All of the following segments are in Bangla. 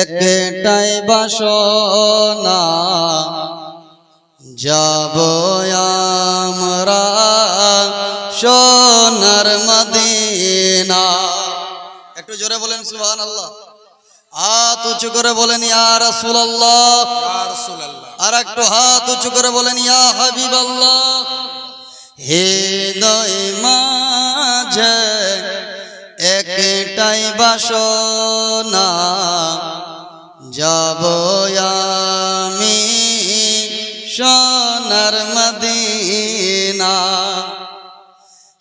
একটাই বাসনা যাব আমরা সোনার মদিনা। একটু জোরে বলেন সুবহান আল্লাহ হাত উঁচু করে বলেন ইয়া রাসূলুল্লাহ। আর একটু হাত উঁচু করে বলেন ইয়া হাবিবাল্লাহ। হৃদয় মাঝে একটাই বাসনা যাব আমি সোনার মদিনা।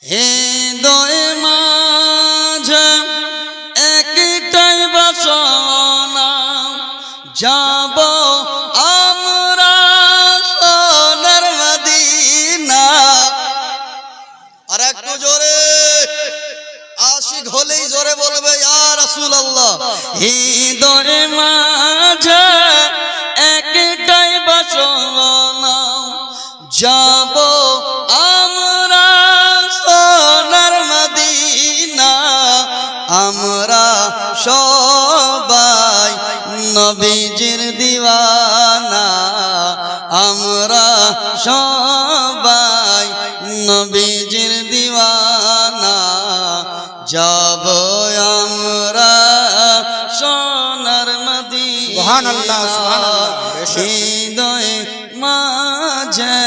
হৃদয় মাঝে একটাই বাসনা, যাব আমরা সোনার মদিনা। আর একটু জোরে আশিক হলেই জোরে বলবে, ইয়া রাসূলুল্লাহ, হৃদয় সুবহানাল্লাহ, সুবহানাল্লাহ। বেশক। হৃদয় মাঝে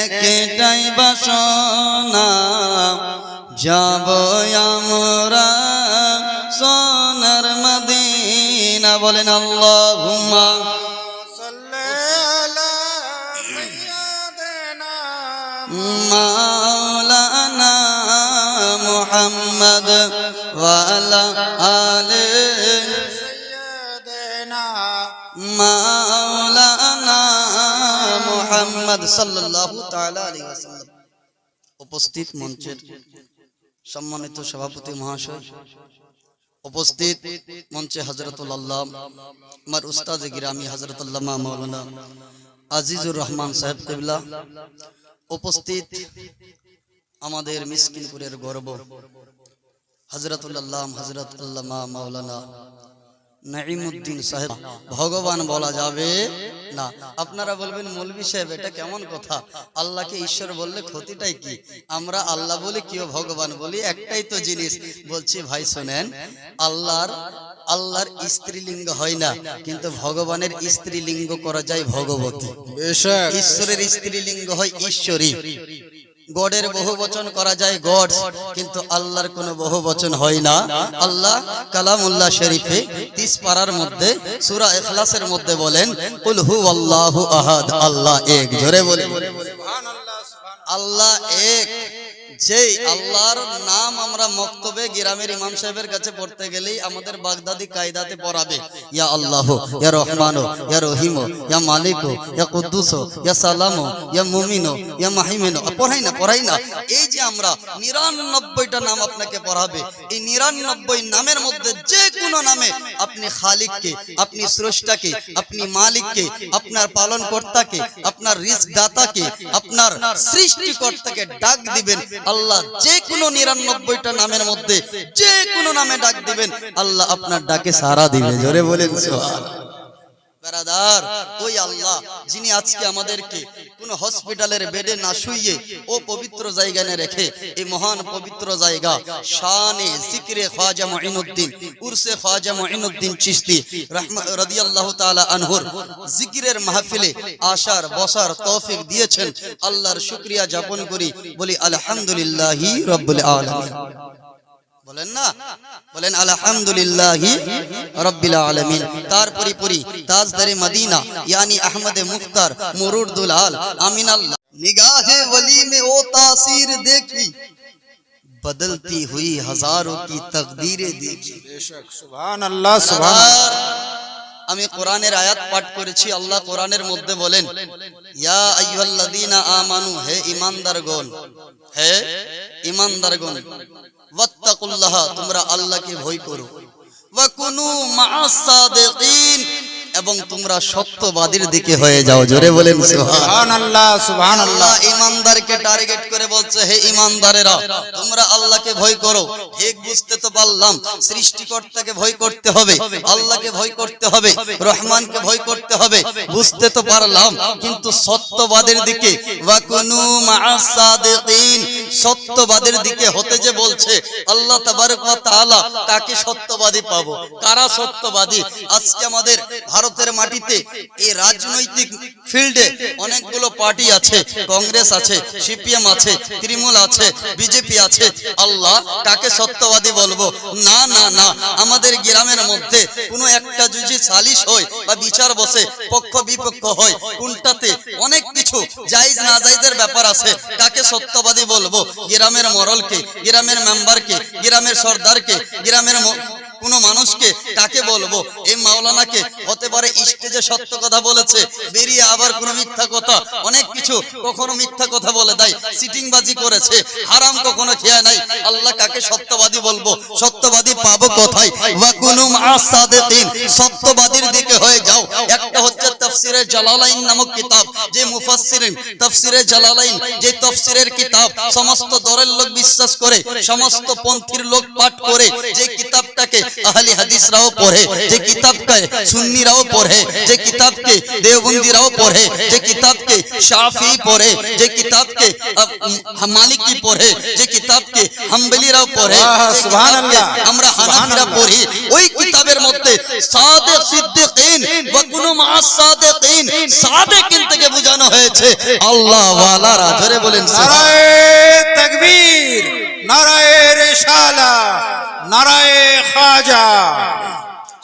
একটাই বাসনা যাব আমরা সোনার মদিনা বলেন আল্লাহুম্মা মাওলানা মুহাম্মদ ওয়ালা আলে মাওলানা উপস্থিত মঞ্চের সম্মানিত সভাপতি মহাশয়, উপস্থিত মঞ্চে হজরতুল আল্লাহ আমার উস্তাদ গিরামি হজরতুল্লামা মৌলানা আজিজুর রহমান সাহেব কেবলা, উপস্থিত আমাদের মিসকিনপুরের গর্ব হজরতুল্লাহ হজরত আল্লামা মাওলানা নাইমুদ্দিন সাহেব ভগবান বলা যাবে? না। আপনারা বলবেন মৌলবি সাহেব এটা কেমন কথা? আল্লাহকে ঈশ্বর বললে ক্ষতিটাই কি? আমরা আল্লাহ বলি কেউ ভগবান বলি? একটাই তো জিনিস। বলছি ভাই শোনেন আল্লাহর আল্লাহর স্ত্রীলিঙ্গ হয় না কিন্তু ভগবানের স্ত্রীলিঙ্গ করা যায় ভগবতী। ঈশ্বরের স্ত্রীলিঙ্গ হয় ঈশ্বরী। গডের বহু বচন করা যায় গড, কিন্তু আল্লাহর কোনো বহু বচন হয় না। আল্লাহ কালামুল্লাহ শরীফে তিস পাড়ার মধ্যে, সুরা এখলাসের মধ্যে বলেন, কুল আল্লাহু আহাদ আল্লাহ এক, জোরে বলে আল্লাহ এক। যেই আল্লাহর নাম আমরা মক্তবে গ্রামের ইমাম সাহেবের কাছে পড়তে গেলেই আমাদের বাগদাদি কায়দাতে পড়াবে। ইয়া আল্লাহ ইয়া রহমান ইয়া রহিম ইয়া মালিক ইয়া কুদ্দুস ইয়া সালাম ইয়া মুমিন ইয়া মাহিমিন। পড়াই না পড়াই না। এই যে আমরা নিরানব্বইটা নাম আপনাকে পড়াবে। এই নিরানব্বই নামের মধ্যে যে কোনো নামে আপনি খালিককে আপনি স্রষ্টাকে আপনি মালিককে আপনার পালন কর্তাকে আপনার রিস্ক দাতাকে আপনার সৃষ্টিকর্তাকে ডাক দিবেন। আল্লাহ যে কোনো নিরানব্বইটা নামের মধ্যে যে কোনো নামে ডাক দিবেন, আল্লাহ আপনার ডাকে সারা দিবে। জোরে বলেন বেরাদার ওই আল্লাহ যিনি আজকে আমাদেরকে কোন হসপিটালের বেডে না শুইয়ে ও পবিত্র জায়গা রেখে এই মহান পবিত্র জায়গা শানে জিক্রে খাজা মুঈনুদ্দিন উরসে খাজা মুঈনুদ্দিন চিশতি রাহমা রাদিয়াল্লাহু তাআলা আনহুর জিকিরের মাহফিলে আসার বসার তৌফিক দিয়েছেন। আল্লাহর শুকরিয়া যাপন করি বলি আলহামদুলিল্লাহি রাব্বুল আলামিন। বলেন না বলেন আলহামদুলিল্লাহি রব্বিল আলামিন তার পরিপরি তাজদারে মদিনা यानी अहमद मुख्तार मुरुर दुलाल आमीन अल्लाह निगाहे वली में वो तासीर देखी बदलती हुई हजारों की तकदीरें देखी বেশক সুবহানাল্লাহ সুবহান আর আমি কোরআনের আয়াত পাঠ করেছি আল্লাহ কোরআনের মধ্যে বলেন ইয়া আইয়ুহাল্লাযীনা আমানু, হে ঈমানদারগণ হে ঈমানদারগণ, ওয়াত্তাকুল্লাহ, তোমরা আল্লাহকে ভয় করো। ওয়া কুনু মাআস সাদিকিন এবং তোমরা সত্যবাদীর দিকে হয়ে যাও জোরে বলেন সুবহান সুবহান আল্লাহ সুবহান আল্লাহ আল্লাহ ইমানদারকে টার্গেট করে বলছে হে ইমানদারেরা তোমরা আল্লাহকে ভয় করো। ঠিক বুঝতে তো পারলাম সৃষ্টিকর্তাকে ভয় করতে হবে আল্লাহকে ভয় করতে হবে রহমানকে ভয় করতে হবে। বুঝতে তো পারলাম কিন্তু সত্যবাদের দিকে ওয়াকুনু মা'আস সাদিকিন সত্যবাদের দিকে হতে যে বলছে, আল্লাহ কাকে সত্যবাদী পাবো? কারা সত্যবাদী? আজকে আমাদের ভারতের মাটিতে এই রাজনৈতিক ফিল্ডে অনেকগুলো পার্টি আছে, কংগ্রেস আছে, সিপিএম আছে, তৃণমূল আছে, বিজেপি আছে। আল্লাহ কাকে সত্যবাদী বলব? না না না। আমাদের গ্রামের মধ্যে কোনো একটা যদি সালিশ হয় বা বিচার বসে, পক্ষ বিপক্ষ হয়, কোনটাতে অনেক কিছু, জায়েজ না জায়েজের ব্যাপার আছে। কাকে সত্যবাদী বলব? গ্রামের মরলকে গ্রামের মেম্বারকে গ্রামের সর্দারকে গ্রামের কোনো মানুষকে কাকে বলব? এই মাওলানাকে হতে পারে স্টেজে সত্য কথা বলেছে, বেরিয়ে আবার কোনো মিথ্যা কথা। অনেক কিছু কখনো মিথ্যা কথা বলে দেয় সিটিং বাজি করেছে, হারাম কখনো খেয়া নাই। আল্লাহ কাকে সত্যবাদী বলব? সত্যবাদী পাবো কোথায়? ওয়াকুনুম আসাদিকিন সত্যবাদীর দিকে হয়ে যাও। একটা হচ্ছে তাফসিরে জালালাইন নামক কিতাব, যে মুফাসসিরিন, তাফসিরে জালালাইন, যে তাফসিরের কিতাব, সমস্ত দরের লোক বিশ্বাস করে, সমস্ত পন্থীর লোক পাঠ করে, যে কিতাবটাকে আহলি হাদিসরাও পড়ে যে কিতাবকে সুন্নিরাও পড়ে যে কিতাবকে দেওবন্দিরাও পড়ে যে কিতাবকে শাফি পড়ে যে কিতাবকে মালিকি পড়ে যে কিতাবকে হাম্বলিরাও পড়ে আমরা হানাফিরা পড়ি ওই কিতাবের মধ্যে সাদেক সিদ্দিকিন ওয়া কুনু মা'আস সাদিকিন সাদিকিন থেকে বোঝানো হয়েছে। আল্লাহ ওয়ালারা জোরে বলেন সুবহান তাকবীর। নারায়ে রিসালা নারায়ে খাজা।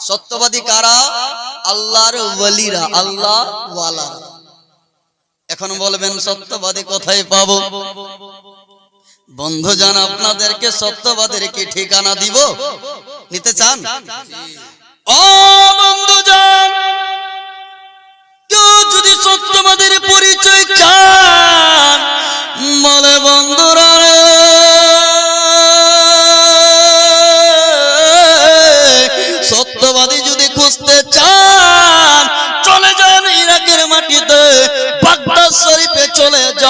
সত্যবাদী কারা? আল্লাহর ওয়ালিরা আল্লাহ ওয়ালারা এখন বলবেন সত্যবাদী কোথায় পাবো? বন্ধু জান আপনাদেরকে সত্যবাদের কি ঠিকানা দিব? নিতে চান? ও বন্ধু জান কেউ যদি সত্যবাদের পরিচয় চান বলে বন্ধুরা চলে যান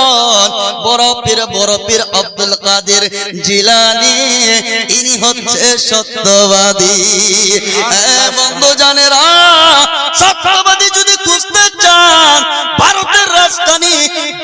বড় পীর, বড় আব্দুল কাদের জিলানি। ইনি হচ্ছে সত্যবাদী। বন্ধু সত্যবাদী যদি খুঁজতে চান, ভারতের রাজধানী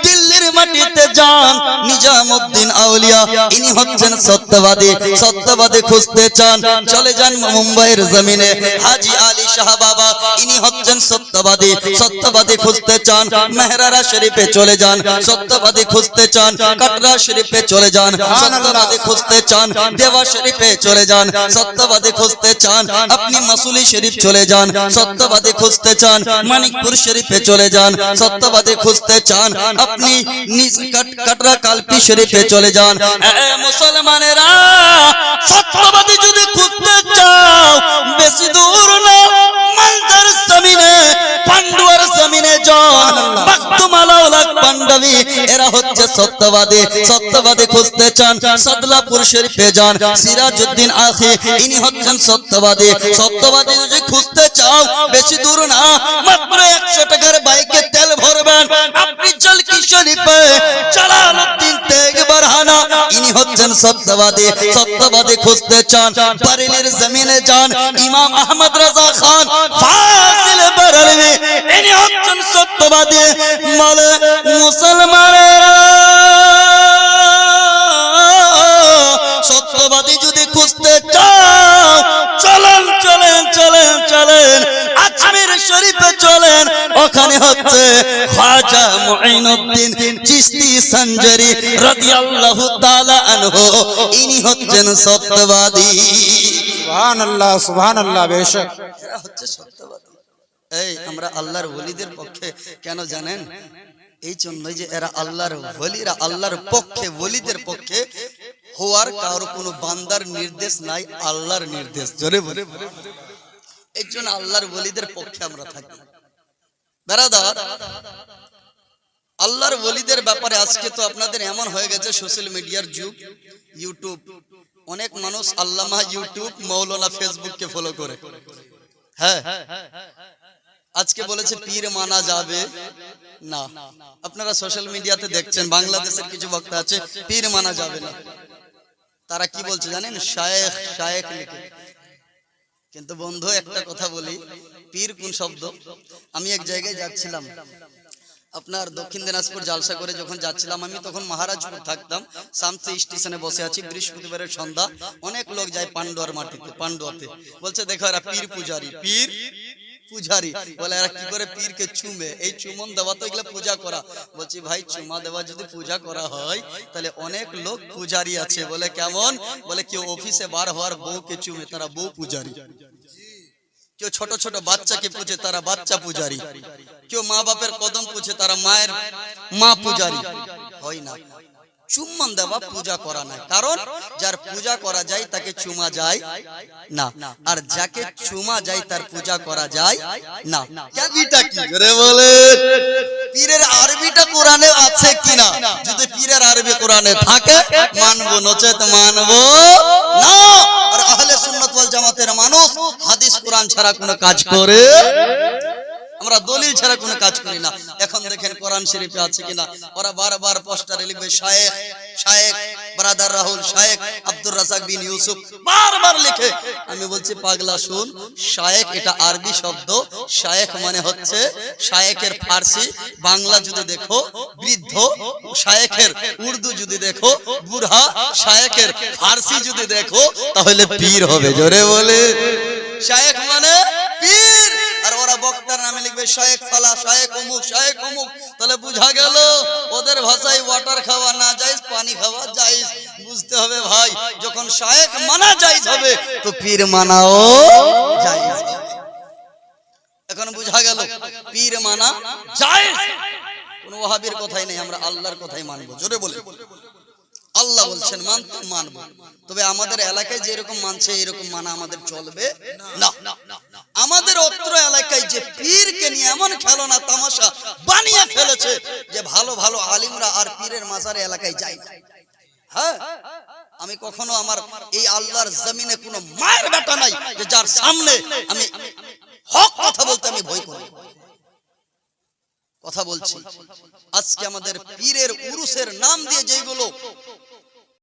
দিল্লির মাটিতে যান, নিজামুদ্দিন আউলিয়া, ইনি হচ্ছেন সত্যবাদী। সত্যবাদী খুঁজতে চান, চলে যান মুম্বাইয়ের জমিনে। হাজি আলী শাহ বাবা, ইনি হচ্ছেন সত্যবাদী। সত্যবাদী খুঁজতে চান, মেহরারা শরীফে চলে যান। সত্যবাদী খুঁজতে চান কাটরা শরীফে চলে যান সত্যবাদী খুঁজতে চান, দেওয়া শরীফে চলে যান, সত্যবাদী খুঁজতে চান, আপনি মাসুলি শরীফ চলে যান, সত্যবাদী খুঁজতে চান, মানিকপুর শরীফে চলে যান, সত্যবাদী খুঁজতে চান, আপনি কাটরা কালপি শরীফে চলে যান। মুসলমানেরা, সত্যবাদী যদি খুঁজতে চাও, বেশি দূর না এরা হচ্ছে সত্যবাদী। সত্যবাদী খুঁজতে চান সদলাপুর শরীফে যান সিরাজউদ্দিন আখি। ইনি হচ্ছেন সত্যবাদী। সত্যবাদী যদি খুঁজতে চাও, বেশি দূর না। মাত্র একশো টাকার বাইকে তেল ভরবেন। আপনি জল জালালউদ্দিন তেগ ইনি হচ্ছেন সত্যবাদী। সত্যবাদী খুঁজতে চান বারেলির জমিনে যান। ইমাম আহমদ রাজা খান ইনি হচ্ছেন সত্যবাদী বলে মুসলমানেরা। সত্যবাদী যদি খুঁজতে হচ্ছে খাজা মুঈনুদ্দিন চিশতি সঞ্জরি রাদিয়াল্লাহু তাআলা আনহু। ইনি হচ্ছেন সত্যবাদী। সুবহানাল্লাহ সুবহানাল্লাহ বেশক। এরা হচ্ছে সত্যবাদী। এই আমরা আল্লাহর ওলিদের পক্ষে কেন জানেন? এই জন্যই যে এরা আল্লাহর ওলিরা আল্লাহর পক্ষে ওলিদের পক্ষে হওয়ার কারোর কোনো বান্দার নির্দেশ নাই আল্লাহর নির্দেশ। জোরে বলে এই জন্য আল্লাহর ওলিদের পক্ষে আমরা থাকি। বেড়াদার আল্লাহর ওলিদের ব্যাপারে আজকে তো আপনাদের এমন হয়ে গেছে সোশ্যাল মিডিয়ার যুগ ইউটিউব অনেক মানুষ আল্লামা ইউটিউব মৌলানা ফেসবুককে ফলো করে। হ্যাঁ আজকে বলেছে, পীর মানা যাবে। না, আপনারা সোশ্যাল মিডিয়াতে দেখছেন, বাংলাদেশের কিছু বক্তা আছে, পীর মানা যাবে না। তারা কি বলছে জানেন? শায়েখ শায়েখ লিখে। কিন্তু বন্ধু, একটা কথা বলি পীর কোন শব্দ? আমি এক জায়গায় যাচ্ছিলাম। আপনার দক্ষিণ দিনাজপুর জালসা করে যখন যাচ্ছিলাম, আমি তখন মহারাজপুর থাকতাম। শান্তি স্টেশনে বসে আছি। বৃহস্পতিবারের সন্ধ্যা। অনেক লোক যায় পান্ডুয়ার মাটিতে পান্ডুয়াতে বলছে, দেখো, এরা পীর পূজারি। পীর পূজারি? বলে, এরা কি করে পীরকে চুমে? এই চুমন দেওয়া তো এগুলো পূজা করা। বলছি, ভাই, চুমা দেওয়া যদি পূজা করা হয়, তাহলে অনেক লোক পূজারি আছে। বলে, কেমন? বলে, কেউ অফিসে বার হওয়ার বউকে চুমে, তারা বউ পূজারি। কেউ ছোট ছোট বাচ্চাকে পুজে তারা বাচ্চা পূজারি। কেউ মা বাপের কদম পুছে তারা মায়ের মা পূজারি। হয় না। চুম্বন দেওয়া পূজা করা নাই কারণ যার পূজা করা যায় তাকে চুমা যায় না। আর যাকে চুমা যায় তার পূজা করা যায় না। ক্যাবিটা কি? করে বলে। পীরের আরবিটা কোরআনে আছে কিনা? যদি পীরের আরবি কোরআনে থাকে মানবো নচেত মানবো। না! আর জামাতের মানুষ হাদিস কোরআন ছাড়া কোনো কাজ করে? আমরা দলিল ছাড়া কোনো কাজ করি না। এখন দেখেন কোরআন শরীফে আছে কিনা? ওরা বারবার পোস্টারে লিখবে, শায়েখ শায়েখ, ব্রাদার রাহুল, শায়েখ, আব্দুর রাজাক বিন ইউসুফ। বারবার লিখে। আমি বলছি, পাগলা, শুন, শায়েখ এটা আরবি শব্দ। শায়েখ মানে হচ্ছে শায়েকের ফার্সি, বাংলা যদি দেখো, বৃদ্ধ, শায়েখের উর্দু যদি দেখো, বুড়া শায়েকের ফার্সি যদি দেখো, তাহলে পীর হবে। জোরে বলে। শায়েখ মানে লিখবে শায়েক ফালা, শায়েক অমুক শায়েক অমুক তাহলে বুঝা গেল ওদের ভাষায় ওয়াটার খাওয়া না যাইজ, পানি খাওয়া যাইজ। বুঝতে হবে ভাই, যখন শায়েক মানা যাইজ হবে, তো পীর মানাও যাইজ। এখন বুঝা গেল, পীর মানা যাইজ। কোন ওয়াহাবির কথাই নেই, আমরা আল্লাহর কথাই মানবো। জোরে বলে আল্লাহ বলছেন, মানতে মানবো। তবে আমাদের এলাকায় যেরকম মানছে, এরকম মানা আমাদের চলবে না। আমাদের অত্র এলাকায় খেলনা তামাশা, বানিয়ে ফেলেছে যে ভালো ভালো আলিমরা আর পীরের মাজারে এলাকায় যায় হ্যাঁ? আমি কখনো আমার এই আল্লাহর জমিনে কোনো মায়ের বেটা নাই যে যার সামনে আমি হক কথা বলতে আমি ভয় করি। কথা বলছি। আজকে আমাদের পীরের উরুসের নাম দিয়ে যেগুলো